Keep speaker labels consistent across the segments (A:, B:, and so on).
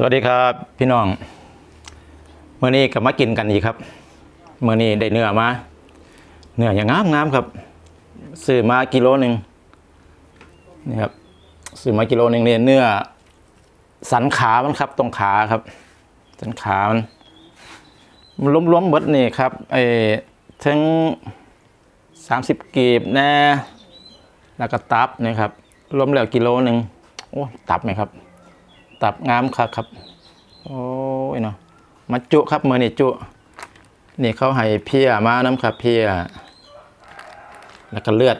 A: สวัสดีครับพี่น้องเมื่อนี้กลับมากินกันอีกครับเมื่อนี้ได้เนื้อมาเนื้ออย่างงามงามๆครับซื้อมากิโลหนึ่งนี่ครับซื้อมากิโลหนึ่งเนี่ยเนื้อ สันขามันครับ ตรงขาครับ สันขามันมันรวมๆเบิดนี่ครับไอ้ทั้งสามสิบกีบแน่แล้วก็ตับนี่ครับรวมแล้วกิโลหนึ่งโอ้ตับไหมครับ ตับงามครับครับ โอ้ยเนาะมาจุครับมือนี่จุ นี่เขาให้เพียมาน้ำครับเพียแล้วก็เลือด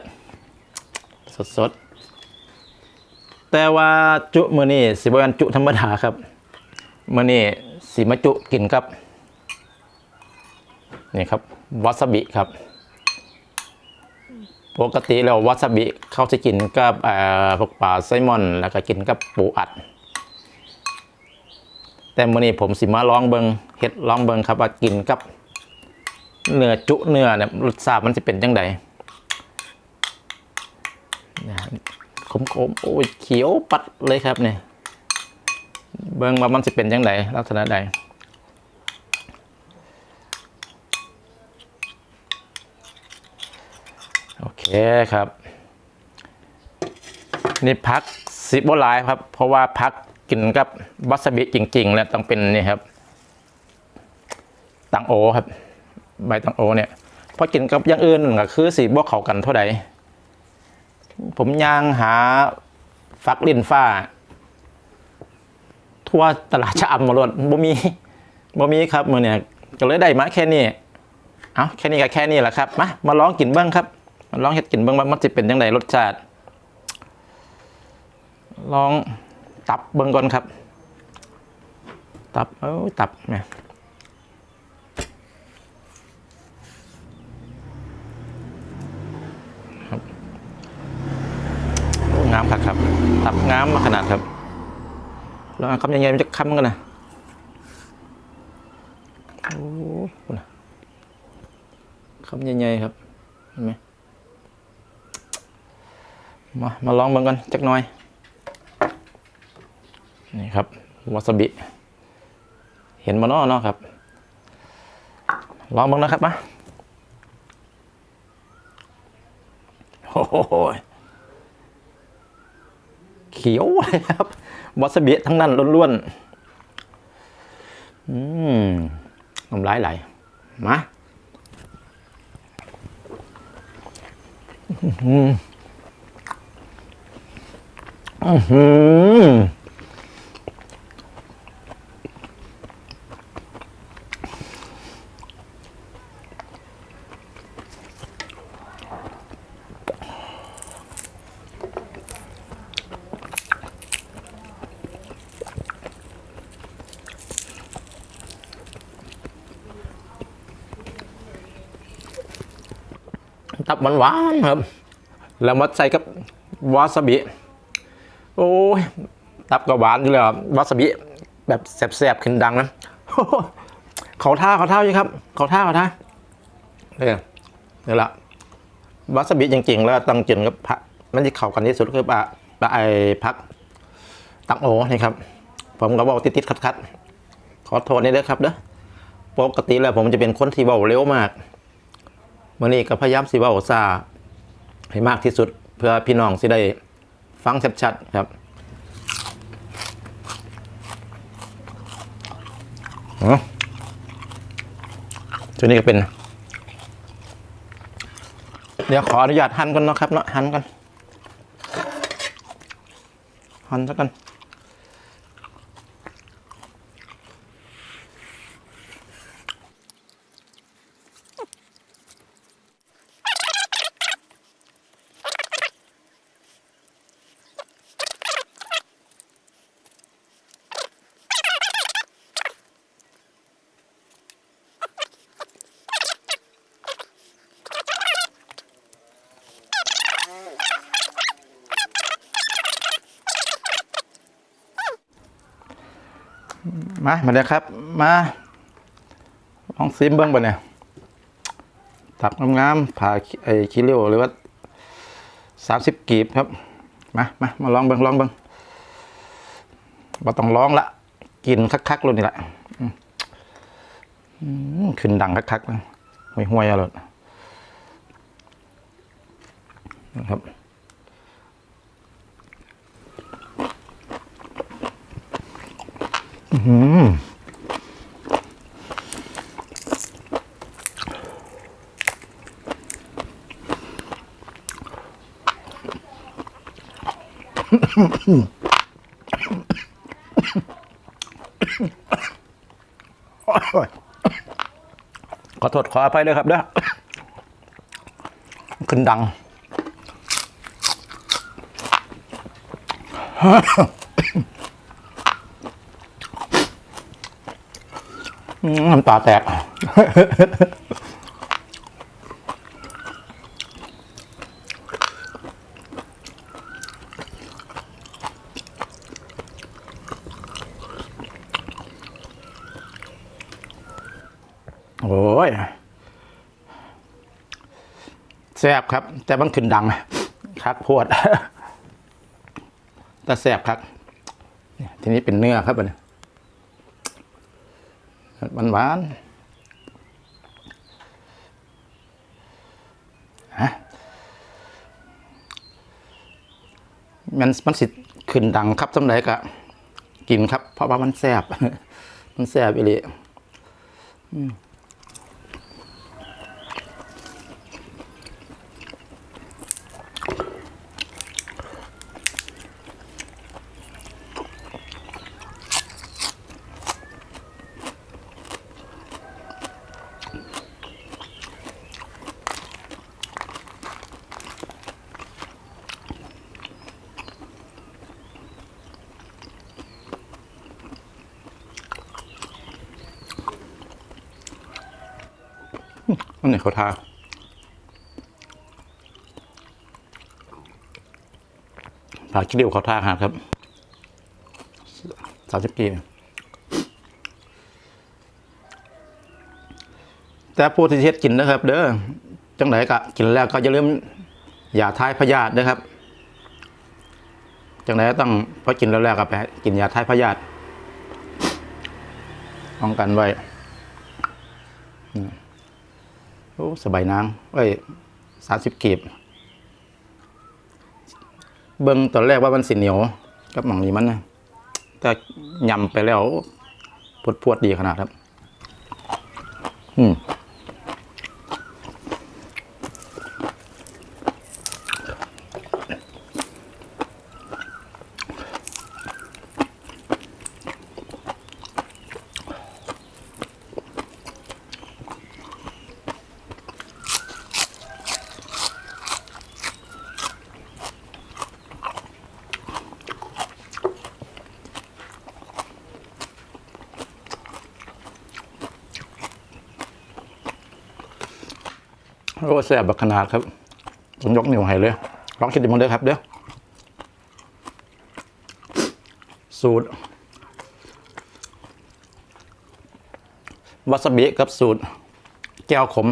A: สดๆแต่ว่าจุมือนี่สิบวันจุธรรมดาครับมือนี่สีมาจุกินครับ นี่ครับวาซาบิครับ ปกติแล้ววาซาบิเขาจะกินกับเอ่อพวกปลาไซมอน แล้วก็กินกับปูอัด แต่มื้อนี้ผมสิมาลองเบิงเฮ็ดลองเบิงครับว่ากินกับเนื้อจุเนื้อเนี่ยรสชาติมันจะเป็นจังไดนะขมๆโอ้ยเขียวปัดเลยครับเนี่ยเบิงว่ามันจะเป็นจังไดลักษณะใดโอเคครับ นี่พักสิบหลายครับ เพราะว่าพัก กินกับวาซาบิจริง ๆ แล้วต้องเป็นนี่ครับ ตังโอครับ ใบตังโอเนี่ยพอกินกับอย่างอื่นก็คือสีบวกเขากันเท่าใดผมย่างหาฟักลินฟ้า ทั่วตลาดชะอำหมดบ่มีบ่มีครับมือเนี่ยก็เลยได้มาแค่นี้เอาแค่นี้ก็แค่นี้แหละครับมามาลองกินเบ้างครับมาลองเฮ็ดกินเบ้างว่ามันจะเป็นยังไงรสชาติ ลอง ตับเบิ่งก่อนครับ ตับเอ้ตับเนี่ยครับโอ้งามครับครับ ตับงามมาขนาดครับแล้วคำยังไงมันจะคำกันนะโอ้โหนะคำใหญ่ๆครับเห็นไหมมามาลองเบิ่งกันจักหน่อย นี่ครับวาซาบิ เห็นมานาะเนาะครับ ลองบ้างนะครับมาโอ้โหเขียวเลยครับวาซาบิทั้งนั้นล้วนๆ อืมน้ำลายไหลมาอืมอือ ตับหวานๆครับ แล้วมาใส่กับวาซาบิ โอ้ย ตับก็หวานอยู่แล้ววาซาบิ แบบแสบๆขึ้นดังนะเขาท่าเขาท่าอยู่ครับ เขาท่าเขาท่าเนี่ยนี่แหละวาซาบิจริงๆ แล้วต้องกินกับผักมันที่เข้ากันที่สุดคือปลาปลาไอพักตังโอนี่ครับ ผมก็บอกติดๆขัดๆขอโทษนี่เด้อครับเด้อปกติแล้วผมจะเป็นคนที่เบาเร็วมาก มื่อนี้ก็พยายามสิว้าซาให้มากที่สุดเพื่อพี่น้องสิได้ฟังชัดๆครับอ๋อตัวนี้ก็เป็น เดี๋ยวขออนุญาตหั่นก่อนเนาะครับเนาะหั่นกันหั่นซะกัน มามาเลยครับ มาลองซิมเบิ้งบ่เนี่ยตับงามๆผ่าไอ้คิริวหรือว่าสามสิบกีบครับ มามามาลองเบิ้งลองเบิ้งบ่ต้องลองละกินคักๆเลยนี่แหละขึ้นดังคักๆเลยห่วยๆอร่อยนะครับ อืมขอโทษขออภัยเลยครับเด้อขึ้นดัง อืม น้ำตาแตก โอ้ยแซบครับ แต่บางขึ้นดังคักโพวดแต่แซบครับเนี่ยทีนี้เป็นเนื้อครับอันนี้ มันหวานฮะมันมันสิขึ้นดังครับสำไรกะกินครับ เพราะว่ามันแซบมันแซบอีหลีอั นนี้เขาทาผาคิเดียวเขาทาหาครับสามสิบกีแต่ผู้ที่เฮ็ดกินนะครับ เด้อจังไหนก็กินแล้วก็อย่าลืมอย่าทายพยาธินะครับจังไหนต้องพอกินแล้วแล้วก็ไปกินยาทายพยาธิป้องกันไว้ โอ้สบายนางเอ้ยสามสิบกีบ เบิ้งตอนแรกว่ามันสิเหนียวกับหมังนี้มันนะแต่ยำไปแล้ว พวดพวดดีขนาดครับ อืม โอ้แซ่บบักขนาดครับผมยกนิ้วให้เลยลองคิดดูมันเด้อครับเด้อสูตรวาซาบิกับสูตร แก้วขม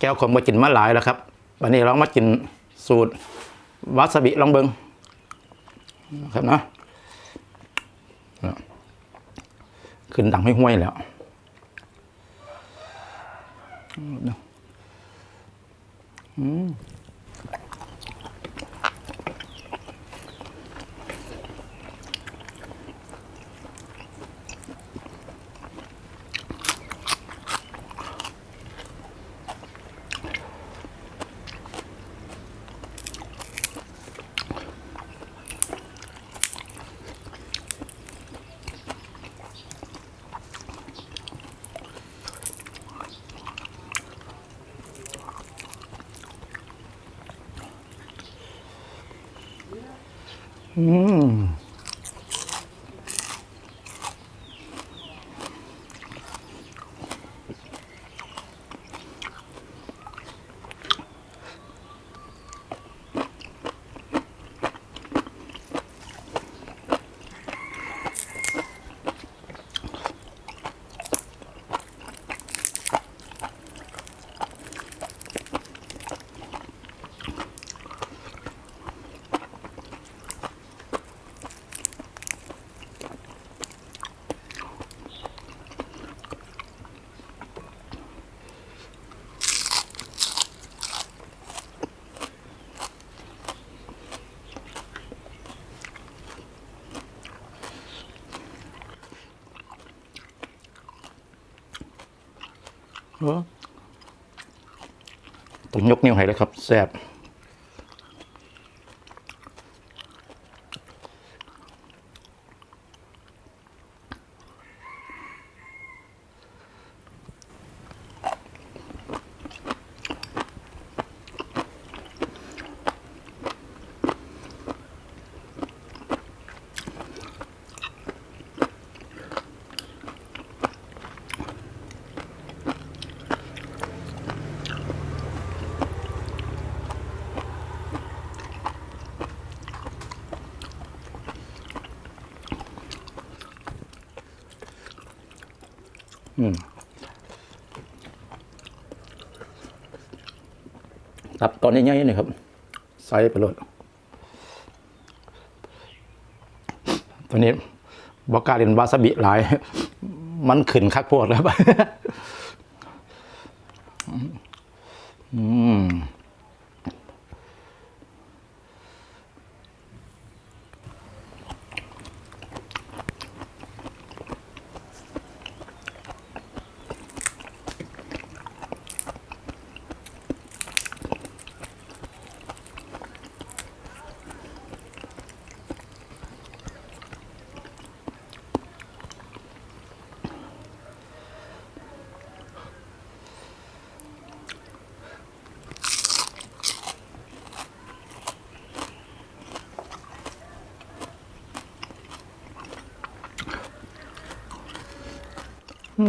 A: แก้วขมมากินมาหลายแล้วครับวันนี้ลองมากินสูตรวาซาบิลองเบิงนะครับเนาะขึ้นดังห้วยๆแล้ว No. Mm. อ ต้องยกนิ้วให้เลยครับแซ่บ ตับตอนนี้ง่ายๆนี่ครับ ใส่ไปเลยตอนนี้บอกกาเรียนวาซาบิหลาย มันขึ้นคักพวกแล้วอืม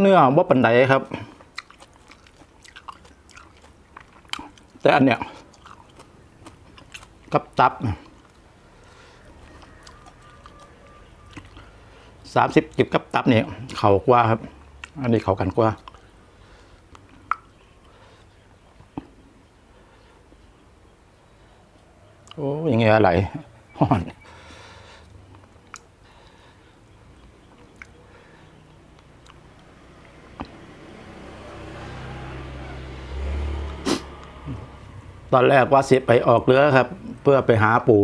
A: เนื้อว่าปันไดครับ แต่อันเนี้ยกับตับสามสิบจิบกับตับเนี่ยเข่ากว่าครับ อันนี้เข่ากันกว่าโอ้ยังไงอะไรห่อน ตอนแรกว่าสิไปออกเรือครับ เพื่อไปหาปู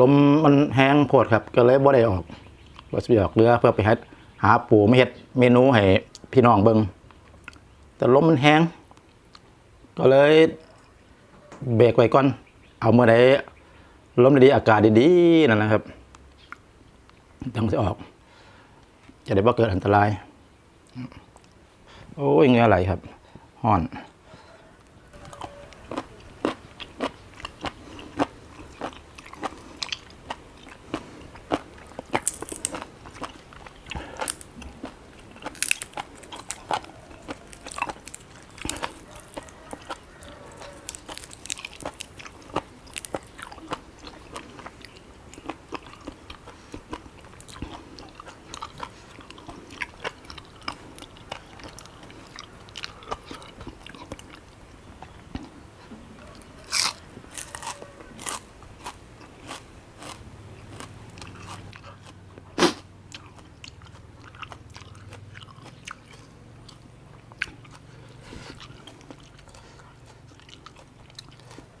A: ลมมันแห้งโพดครับ ก็เลยบ่ได้ออกว่าสิไปออกเรือเพื่อไปหาหาปูไม่เฮ็ดเมนูให้พี่น้องเบิงแต่ลมมันแห้งก็เลยเบรกไว้ก่อน เอาเมื่อใดลมดีๆอากาศดีๆนั่นนะครับจังสิออก จะได้บ่เกิดอันตราย โอ้ยเงือไหลครับห่อน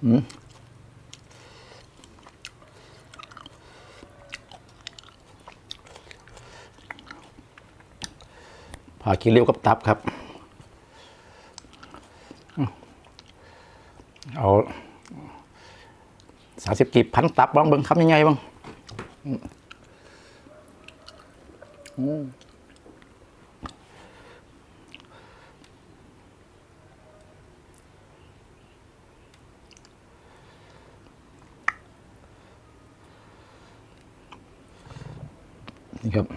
A: ผ่าขี้ริ้วกับตับครับ เอาสามสิบกีบพันตับบ้างเบิ้งคำยังไงบ้างอืม ครับ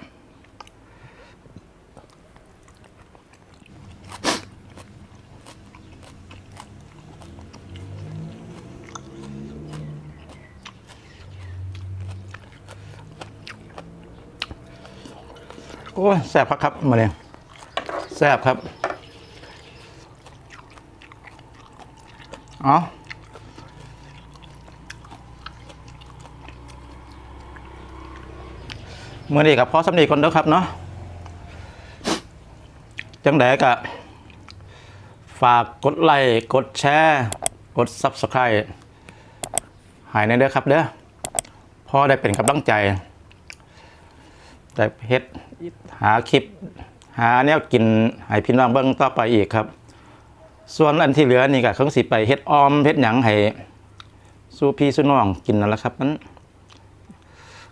A: โอ้ยแซ่บครับมาเนี่ยแซ่บครับ เอา มื่อนี้กับพ่อสำนีคนเด้อครับเนาะจังแดกะฝากกดไลค์กดแชร์กด Subscribe หายในเด้อครับเด้อพอได้เป็นกำลังใจได้เฮ็ดหาคลิป หาแนวกินให้พี่น้องเบิ่งต่อไปอีกครับ ส่วนอันที่เหลือนี่ก็คงสิไปเฮ็ดออมเฮ็ดหยังให้สู้พี่สู้น้องกินนั่นแหละครับมัน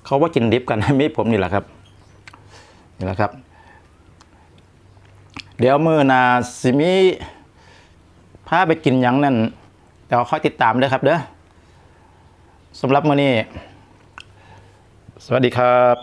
A: เขาว่ากินดิบกันมีผมนี่แหละครับนี่แหละครับ เดี๋ยวมือนาสิมีพาไปกินยังนั่นเดี๋ยวค่อยติดตามเลยครับเด้อสำหรับมื้อนี้ สวัสดีครับ